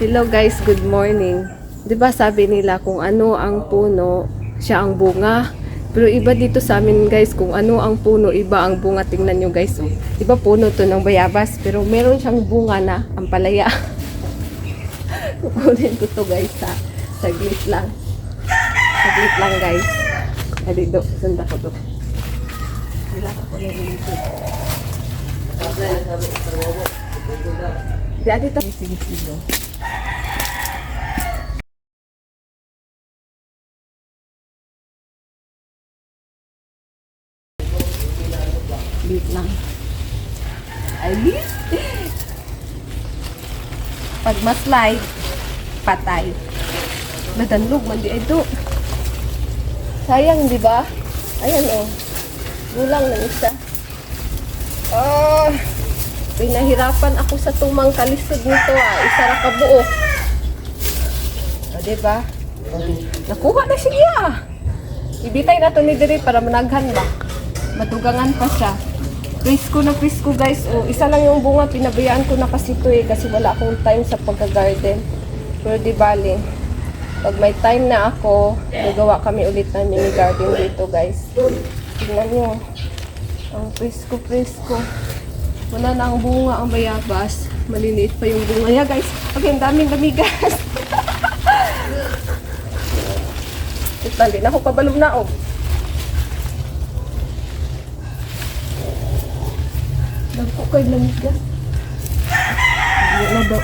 Hello guys, good morning. 'Di ba sabi nila kung ano ang puno, siya ang bunga. Pero iba dito sa amin guys, kung ano ang puno, iba ang bunga. Tingnan nyo guys. Oh. Iba puno to ng bayabas, pero meron siyang bunga na ampalaya. Kukunin ko to guys ha. Saglit lang. Saglit lang guys. Hali do, sanda ko to. Wala ko na dito. Di ati to. Sige, sige. Wait lang. Ay, Pag maslide, patay. Nadanlog man di ito. Sayang, di ba? Ayan oh. Gulang na isa. Oh, pinahirapan ako sa tumang kalisod nito ah. Isa ra ka buo. O, di ba? Nakuha na siya. Ibitay na to ni Diri para managhan ba? Matugangan pa siya. Presko na presko guys. O, isa lang yung bunga. Pinabayaan ko na kasi ito eh. Kasi wala akong time sa pagka-garden. Pero di bali. Pag may time na ako, gagawa kami ulit ng mini garden dito guys. Tingnan nyo. Ang presko presko. Wala na ang bunga ang bayabas. Maliliit pa yung bunga niya guys. Okay, ang daming damigas. Ito, hindi na ako pabalong na oh. Nagko kay lamigas. Hindi na daw.